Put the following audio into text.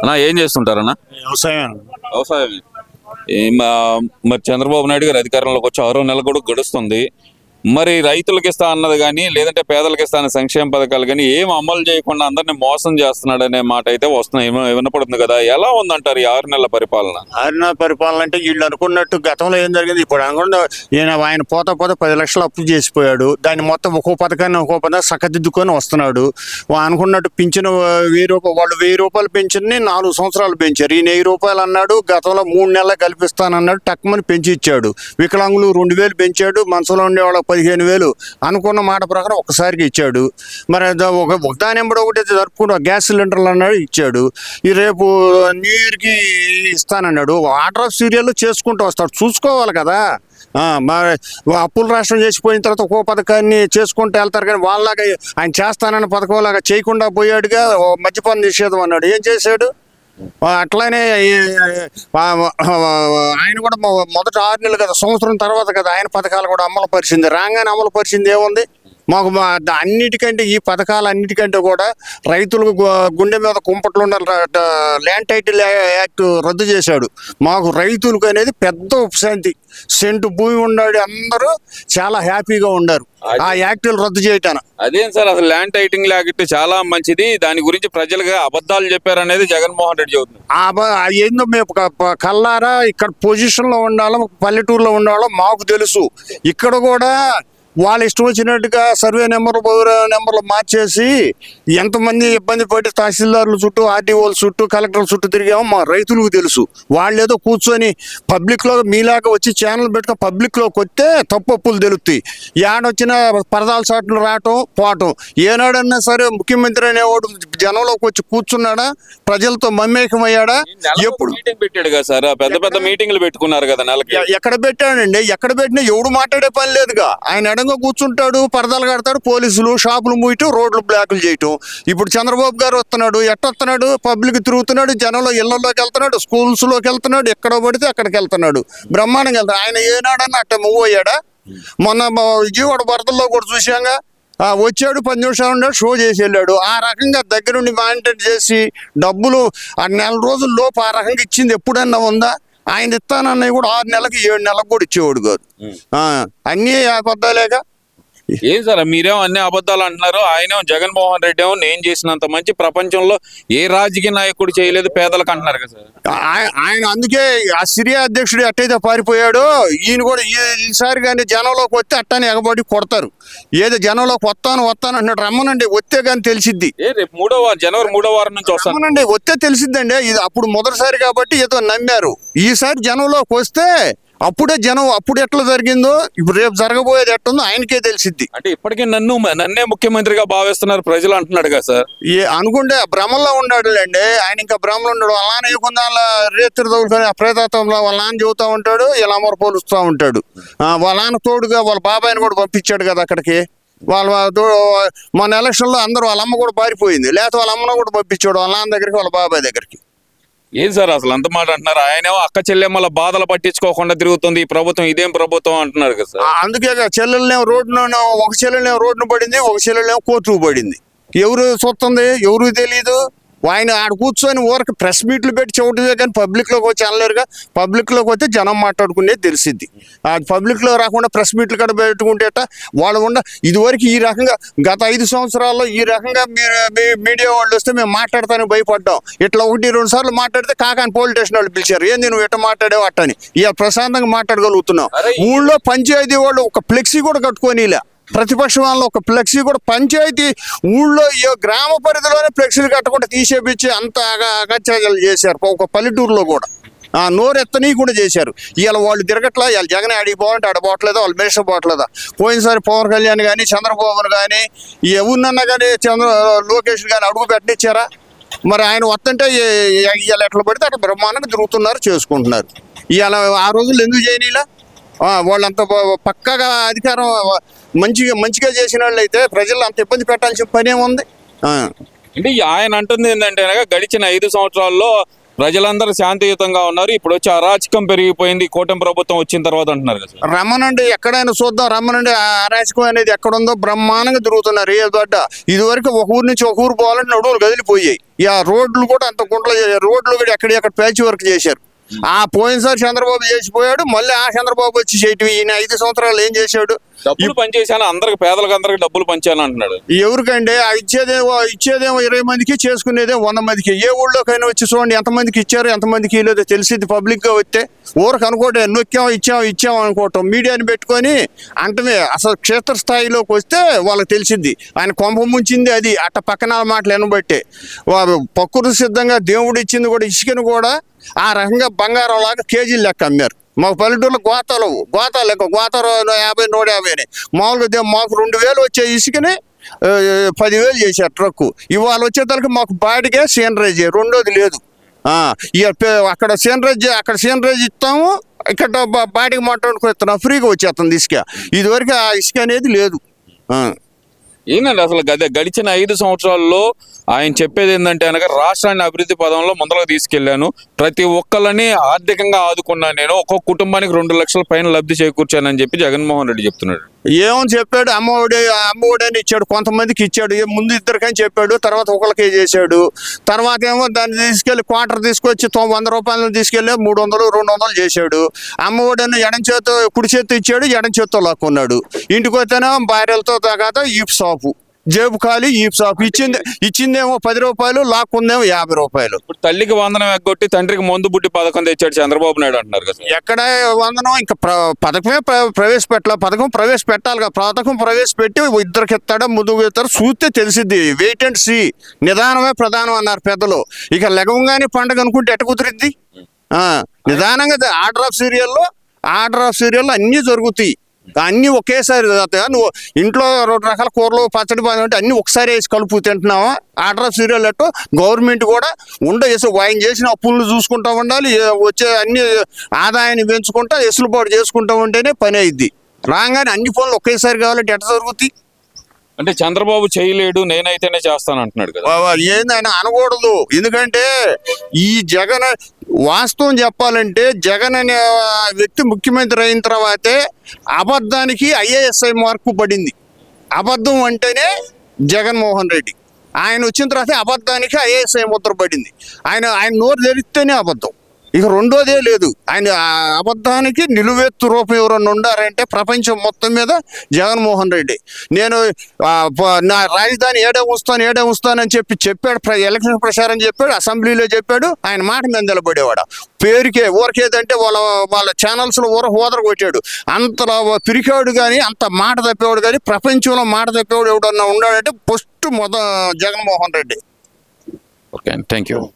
అన్నా ఏం చేస్తుంటారన్నా? వ్యవసాయం. వ్యవసాయం మరి చంద్రబాబు నాయుడు గారు అధికారంలోకి వచ్చి ఆరో నెల కూడా గడుస్తుంది. మరి రైతులకు ఇస్తా అన్నది కానీ లేదంటే పేదలకు ఇస్తా అనే సంక్షేమ పథకాలు కానీ ఏం అమలు చేయకుండా అందరినీ మోసం చేస్తున్నాడు అనే మాట అయితే వస్తున్నాయి. వినపడుతుంది కదా. ఎలా ఉందంటారు ఈ ఆరు నెలల పరిపాలన? ఆరు నెలల పరిపాలన అంటే వీళ్ళు అనుకున్నట్టు గతంలో ఏం జరిగింది? ఇప్పుడు అనుకున్న ఈయన ఆయన పోత పోతే పది లక్షలు అప్పు చేసిపోయాడు. దాన్ని మొత్తం ఒక్కో పథకాన్ని ఒక్కో పథకం సక్కదిద్దుకొని వస్తున్నాడు. అనుకున్నట్టు పింఛను వెయ్యి రూపాయలు వాళ్ళు వెయ్యి రూపాయలు పెంచుని నాలుగు సంవత్సరాలు పెంచారు. ఈయన వెయ్యి రూపాయలు అన్నాడు గతంలో మూడు నెలలు కల్పిస్తానన్నాడు టక్మని పెంచి ఇచ్చాడు. వికలాంగులు రెండు వేలు పెంచాడు మనసులో ఉండే వాళ్ళకి పదిహేను వేలు అనుకున్న మాట ప్రకారం ఒకసారికి ఇచ్చాడు. మరి ఒక ఒకదాని ఎంబడి ఒకటి జరుపుకుంటూ గ్యాస్ సిలిండర్లు అన్నాడు ఇచ్చాడు. ఈ రేపు న్యూ ఇయర్కి ఇస్తానన్నాడు. వాటర్ ఆఫ్ సీరియల్ చేసుకుంటూ వస్తాడు. చూసుకోవాలి కదా. మరి అప్పులు రాష్ట్రం చేసిపోయిన తర్వాత ఒక్కో పథకాన్ని చేసుకుంటూ వెళ్తారు కానీ వాళ్ళలాగా ఆయన చేస్తానన్న పథకం లాగా చేయకుండా పోయాడుగా ఓ మద్యపాన నిషేధం అన్నాడు. ఏం చేశాడు? అట్లానే ఆయన కూడా మొదట ఆరు నెలలు కదా సంవత్సరం తర్వాత కదా ఆయన పథకాలు కూడా అమలు పరిచింది. రాగానే అమలు పరిచింది ఏముంది? మాకు మా- అన్నిటికంటే ఈ పథకాలు అన్నిటికంటే కూడా రైతులకు గుండె మీద కుంపట్లు ఉన్న ల్యాండ్ టైటిల్ యాక్ట్ రద్దు చేశాడు. మాకు రైతులకు అనేది పెద్ద ఉపశాంతి. సెంటు భూమి ఉన్నాడు అందరూ చాలా హ్యాపీగా ఉన్నారు. ఆ యాక్టులు రద్దు చేయటాన. అదేం సార్ అసలు ల్యాండ్ టైటింగ్ లాగిట్ చాలా మంచిది. దాని గురించి ప్రజలుగా అబద్ధాలు చెప్పారనేది జగన్మోహన్ రెడ్డి ఆ ఏందో మేము కల్లారా ఇక్కడ పొజిషన్లో ఉండాలో పల్లెటూరులో ఉండాలో మాకు తెలుసు. ఇక్కడ కూడా వాళ్ళ ఇష్టం వచ్చినట్టుగా సర్వే నెంబర్ నెంబర్లు మార్చేసి ఎంతమంది ఇబ్బంది పడి తహసీల్దారుల చుట్టూ ఆర్డీఓల చుట్టూ కలెక్టర్ల చుట్టూ తిరిగామో మా రైతులకు తెలుసు. వాళ్ళు ఏదో కూర్చొని పబ్లిక్లో మీలాగా వచ్చి ఛానల్ పెట్టుకొని పబ్లిక్లోకి వస్తే తప్పప్పులు తెలుస్తాయి ఏడొచ్చినా పరదాల చాట్లు రావటం పోవటం. ఏనాడన్నా సరే ముఖ్యమంత్రి అనేవాడు జనంలోకి వచ్చి కూర్చున్నాడా? ప్రజలతో మమేకమయ్యాడా? ఎప్పుడు? మీటింగ్ పెట్టాడు కదా సార్. పెద్ద పెద్ద మీటింగ్లు పెట్టుకున్నారు కదా నెలకి. ఎక్కడ పెట్టాడండి? ఎక్కడ పెట్టినా ఎవడు మాట్లాడే పని లేదుగా. ఆయన ఎడంగా కూర్చుంటాడు పరదాలు కడతాడు పోలీసులు షాపులు మూయటం రోడ్లు బ్లాకులు చేయటం. ఇప్పుడు చంద్రబాబు గారు వస్తున్నాడు ఎట్టొస్తున్నాడు పబ్లిక్ తిరుగుతున్నాడు జనంలో ఇళ్ళలోకి వెళ్తున్నాడు స్కూల్స్లోకి వెళ్తున్నాడు ఎక్కడ పడితే అక్కడికి వెళ్తున్నాడు. బ్రహ్మాండంగా వెళ్తాడు ఆయన ఏనాడన్నా అట్ట మూవ్ అయ్యాడా? మొన్న విజయవాడ వరదల్లో కూడా చూశాంగా. ఆ, వచ్చాడు పది నిమిషాలు ఉన్నాడు షో చేసి వెళ్ళాడు. ఆ రకంగా దగ్గరుండి మానిటర్ చేసి డబ్బులు ఆ నెల రోజుల లోపు ఆ రకంగా ఇచ్చింది ఎప్పుడన్నా ఉందా? ఆయన ఇస్తానన్నవి కూడా ఆరు నెలలకు ఏడు నెలలకు కూడా ఇచ్చేవాడు కాదు. ఆ, అన్నీ అబద్ధాలేగా ఏం సార్ మీరేమో అన్ని అబద్ధాలు అంటున్నారు? ఆయనేమో జగన్మోహన్ రెడ్డి ఏమో నేను చేసినంత మంచి ప్రపంచంలో ఏ రాజకీయ నాయకుడు చేయలేదు పేదలకు అంటున్నారు కదా సార్. ఆయ- ఆయన అందుకే ఆ సిరియా అధ్యక్షుడు ఎట్టయితే పారిపోయాడో ఈయన కూడా ఈసారి కానీ జనంలోకి వస్తే అట్టని ఎగబడి కొడతారు. ఏదో జనంలోకి వస్తాను వస్తాను అంటున్నాడు. రమ్మనండి వస్తే కానీ తెలిసిద్ది. ఏ రేపు మూడో వారం జనవరి మూడో వారం నుంచి వస్తాను. రమ్మనండి వస్తే తెలిసిద్దండి. ఇది అప్పుడు మొదటిసారి కాబట్టి ఏదో నమ్మారు. ఈసారి జనంలోకి వస్తే అప్పుడే జనం అప్పుడు ఎట్లా జరిగిందో ఇప్పుడు రేపు జరగబోయేది ఎట్టుందో ఆయనకే తెలిసిద్ది. అంటే ఇప్పటికీ నన్ను నన్నే ముఖ్యమంత్రిగా భావిస్తున్నారు ప్రజలు అంటున్నాడు కదా సార్. ఏ అనుకుంటే భ్రమల్లో ఉన్నాడులేండి ఆయన ఇంకా భ్రమలో ఉన్నాడు వాళ్ళ నాన్న ఏకుండా అలా రేత్రి తగులుకొని ఆ ప్రేతాత్వంలో వాళ్ళ నాన్న చెబుతూ ఉంటాడు ఇలా అమర పోలుస్తూ ఉంటాడు. వాళ్ళ నాన్న తోడుగా వాళ్ళ బాబాయిని కూడా పంపించాడు కదా అక్కడికి. వాళ్ళ మన ఎలక్షన్లో అందరూ వాళ్ళ అమ్మ కూడా పారిపోయింది. లేకపోతే వాళ్ళ అమ్మను కూడా పంపించాడు వాళ్ళ నాన్న దగ్గరికి వాళ్ళ బాబాయ్ దగ్గరికి. ఏం సార్ అసలు అంత మాట అంటున్నారు? ఆయనేమో అక్క చెల్లెమ్మల బాధలు పట్టించుకోకుండా తిరుగుతుంది. ఈ ప్రభుత్వం ఇదేం ప్రభుత్వం అంటున్నారు కదా సార్? అందుకే చెల్లెలనేమో రోడ్డును ఒక చెల్లెలనేమో రోడ్డును పడింది ఒక చెల్లెలనేమో కోర్టుకు పడింది. ఎవరు చూస్తుంది ఎవరు తెలియదు ఆయన ఆడ కూర్చొని ఊరికి ప్రెస్ మీట్లు పెట్టి చెవటమే కానీ పబ్లిక్లోకి వచ్చి అనలేరుగా. పబ్లిక్లోకి వస్తే జనం మాట్లాడుకునేది తెలిసిద్ది. ఆ పబ్లిక్లో రాకుండా ప్రెస్ మీట్లు కూడా పెట్టుకుంటే ఎట్టా? వాళ్ళు ఉండ ఇదివరకు ఈ రకంగా గత ఐదు సంవత్సరాల్లో ఈ రకంగా మీడియా వాళ్ళు వస్తే మేము మాట్లాడతానికి భయపడ్డాం. ఇట్లా ఒకటి రెండు సార్లు మాట్లాడితే కాకాని పోలీస్ స్టేషన్ వాళ్ళు పిలిచారు. ఏంది నువ్వు ఎట్ట మాట్లాడేవు అట్టని? ఇక ప్రశాంతంగా మాట్లాడగలుగుతున్నాం. ఊళ్ళో పంచాయతీ వాళ్ళు ఒక ఫ్లెక్సీ కూడా కట్టుకోనిలే. ప్రతిపక్షం వాళ్ళ ఒక ఫ్లెక్సీ కూడా పంచాయతీ ఊళ్ళో ఈ గ్రామ పరిధిలోనే ఫ్లెక్సీలు కట్టకుండా తీసేపించి అంత అగ- అగత్యాలు చేశారు. ఒక పల్లెటూరులో కూడా. ఆ కూడా చేశారు. ఇవాళ వాళ్ళు తిరగట్లా ఇవాళ జగన్ ఆడికి పోవాలంటే ఆడ పోవట్లేదా? వాళ్ళు మినిస్టర్ పోవట్లేదా? పోయినసారి పవన్ కళ్యాణ్ కానీ చంద్రబాబును కానీ ఎవరినన్నా కానీ చంద్ర లోకేష్ కానీ అడుగు పెట్టించారా మరి ఆయన వస్తుంటే ఇవాళ ఎట్లా పడితే అక్కడ బ్రహ్మాండంగా తిరుగుతున్నారు చేసుకుంటున్నారు. ఇవాళ ఆ రోజులు ఎందుకు చేయనీలా? వాళ్ళంత పక్కగా అధికారం మంచిగా మంచిగా చేసిన వాళ్ళు అయితే ప్రజలు అంత ఇబ్బంది పెట్టాల్సిన పని ఏముంది ఆ. అంటే ఆయన అంటుంది ఏంటంటే గడిచిన ఐదు సంవత్సరాల్లో ప్రజలందరూ శాంతియుతంగా ఉన్నారు. ఇప్పుడు వచ్చి అరాచకం పెరిగిపోయింది. కూటమి ప్రభుత్వం వచ్చిన తర్వాత అంటున్నారు కదా. రమ్మనండి ఎక్కడైనా చూద్దాం. రమ్మనండి ఆ అరాచకం అనేది ఎక్కడుందో బ్రహ్మాండంగా తిరుగుతున్నారు. ఏ దొడ్డ? ఇదివరకు ఒక ఊరు నుంచి ఒక ఊరు పోవాలంటే నడువులు కదిలిపోయాయి. ఇక రోడ్లు కూడా అంత గుంటలు రోడ్లు కూడా ఎక్కడ ఎక్కడ ప్యాచ్ వర్క్ చేశారు. ఆ పోయినసారి చంద్రబాబు చేసిపోయాడు. మళ్ళీ ఆ చంద్రబాబు వచ్చి చేయటం ఈయన ఐదు సంవత్సరాలు ఏం చేశాడు? డబ్బులు పనిచేశాను? అందరికి పేదలకు అందరికి డబ్బులు పంచాను అంటున్నాడు. ఎవరికండి? ఆ ఇచ్చేదేమో ఇచ్చేదేమో ఇరవై మందికి చేసుకునేదే వంద మందికి. ఏ ఊళ్ళోకైనా వచ్చి చూడండి ఎంతమందికి ఇచ్చారు ఎంతమందికి లేదో తెలిసింది పబ్లిక్గా వస్తే. ఊరకు అనుకోవడం నొక్కాం ఇచ్చాం ఇచ్చాం అనుకోవటం. మీడియాని పెట్టుకొని అంటమే అసలు క్షేత్ర స్థాయిలోకి వస్తే వాళ్ళకి తెలిసింది ఆయన కొంప ముంచింది అది అట్ట పక్కన మాటలు ఎనబట్టే వారు ప్రకృతి సిద్ధంగా దేవుడు ఇచ్చింది కూడా ఇసుకను కూడా ఆ రకంగా బంగారం లాగా కేజీలు లెక్క అమ్మారు. మాకు పల్లెటూర్లో గోతాలు గోతాలు లెక్క గోతాలు యాభై నూట యాభైని మామూలుగా మాకు రెండు వేలు వచ్చే ఇసుకని పదివేలు చేశారు ట్రక్కు ఇవాళ వచ్చేసరికి మాకు బాడిగే సీనరేజ్. రెండోది లేదు. ఇక అక్కడ సీనరేజ్ అక్కడ సీనరేజ్ ఇస్తాము ఇక్కడ బా- బాడిగ మాట్లాడుకు ఇస్తున్నాం. ఫ్రీగా వచ్చేస్తుంది ఇసుక. ఇదివరకు ఆ ఇసుక అనేది లేదు. ఏంటండి అసలు గదే గడిచిన ఐదు సంవత్సరాల్లో ఆయన చెప్పేది ఏంటంటే అనగా రాష్ట్రాన్ని అభివృద్ధి పదంలో ముందరకు తీసుకెళ్ళాను ప్రతి ఒక్కళ్ళని ఆర్థికంగా ఆదుకున్నాను నేను. ఒక్కొక్క కుటుంబానికి రెండు లక్షల పైన లబ్ధి చేకూర్చానని చెప్పి జగన్మోహన్ రెడ్డి చెప్తున్నాడు. ఏమని చెప్పాడు అమ్మఒడి అమ్మఒడి అని ఇచ్చాడు కొంతమందికి ఇచ్చాడు ఏ ముందు ఇద్దరికని చెప్పాడు తర్వాత ఒకరికే చేశాడు. తర్వాత ఏమో దాన్ని తీసుకెళ్ళి క్వార్టర్ తీసుకొచ్చి వంద రూపాయలు తీసుకెళ్ళి మూడు వందలు రెండు వందలు చేశాడు. అమ్మఒడి అని ఎడం చేత్తో కుడి చేత్తో ఇచ్చాడు ఎడం చేత్తో లాక్కున్నాడు. ఇంటికి వస్తేనే భార్యలతో తగాత ఈప్ షాపు జేబు ఖాళీ ఈప్ షాపు ఇచ్చింది ఇచ్చిందేమో పది రూపాయలు లాక్కుందేమో యాభై రూపాయలు ఇప్పుడు తల్లికి వందనం ఎగ్గొట్టి తండ్రికి మందు బుట్టి పథకం తెచ్చాడు చంద్రబాబు నాయుడు అంటున్నారు కదా ఎక్కడ వందనం ఇంకా పథకమే ప్ర- ప్రవేశపెట్టాలి పథకం ప్రవేశపెట్టాలి కదా పథకం ప్రవేశపెట్టి ఇద్దరికి ఇస్తాడా ముందుకు ఇస్తారు చూస్తే తెలిసిద్ది వెయిట్ అండ్ సీ నిదానమే ప్రధానం అన్నారు పెద్దలు ఇక లెగవంగానే పండగ అనుకుంటే ఎట్ట కుదిరిద్ది? ఆ, నిదానంగా ఆర్డర్ ఆఫ్ సీరియల్లో ఆర్డర్ ఆఫ్ సీరియల్లో అన్నీ జరుగుతాయి. అన్నీ ఒకేసారి నువ్వు ఇంట్లో రెండు రకాల కూరలు పచ్చడి అంటే ఉంటే అన్నీ ఒకసారి వేసి కలుపు తింటున్నావా? ఆర్డర్ ఆఫ్ సీరియల్ అట్టు గవర్నమెంట్ కూడా ఉండ వాయిన్ చేసిన అప్పులను చూసుకుంటా ఉండాలి. వచ్చే అన్ని ఆదాయాన్ని పెంచుకుంటా ఎసులుబాటు చేసుకుంటా ఉంటేనే పని అయింది రాగానే అన్ని ఫోన్లు ఒకేసారి కావాలంటే ఎట్ట జరుగుతుంది అంటే చంద్రబాబు చేయలేడు నేనైతేనే చేస్తాను అంటున్నాడు కదా. ఏందైనా అనకూడదు. ఎందుకంటే ఈ జగన్ వాస్తవం చెప్పాలంటే జగన్ అనే వ్యక్తి ముఖ్యమంత్రి అయిన తర్వాతే అబద్ధానికి ఐఏఎస్ఐ మార్కు పడింది. అబద్ధం అంటేనే జగన్మోహన్ రెడ్డి. ఆయన వచ్చిన తర్వాత అబద్ధానికి ఐఏఎస్ఐ ముద్ర పడింది. ఆయన ఆయన నోరు తెరిస్తేనే అబద్ధం. ఇక రెండోదే లేదు. ఆయన అబద్ధానికి నిలువెత్తు రూపం ఎవరన్నా ఉండారంటే ప్రపంచం మొత్తం మీద జగన్మోహన్ రెడ్డి. నేను నా రాజధాని ఏడే ఉంచుతాను ఏడే ఉంచుతానని చెప్పి చెప్పాడు ప్ర- ఎలక్షన్ ప్రచారం చెప్పాడు అసెంబ్లీలో చెప్పాడు ఆయన మాట మీద నిలబడేవాడు. పేరుకే ఊరికేదంటే వాళ్ళ వాళ్ళ ఛానల్స్లో ఊర హోదర కొట్టాడు. అంత పిరికాడు కానీ అంత మాట తప్పేవాడు కానీ ప్రపంచంలో మాట తప్పేవాడు ఎవడన్నా ఉన్నాడంటే ఫస్ట్ మొద Jaganmohan Reddy. Okay thank you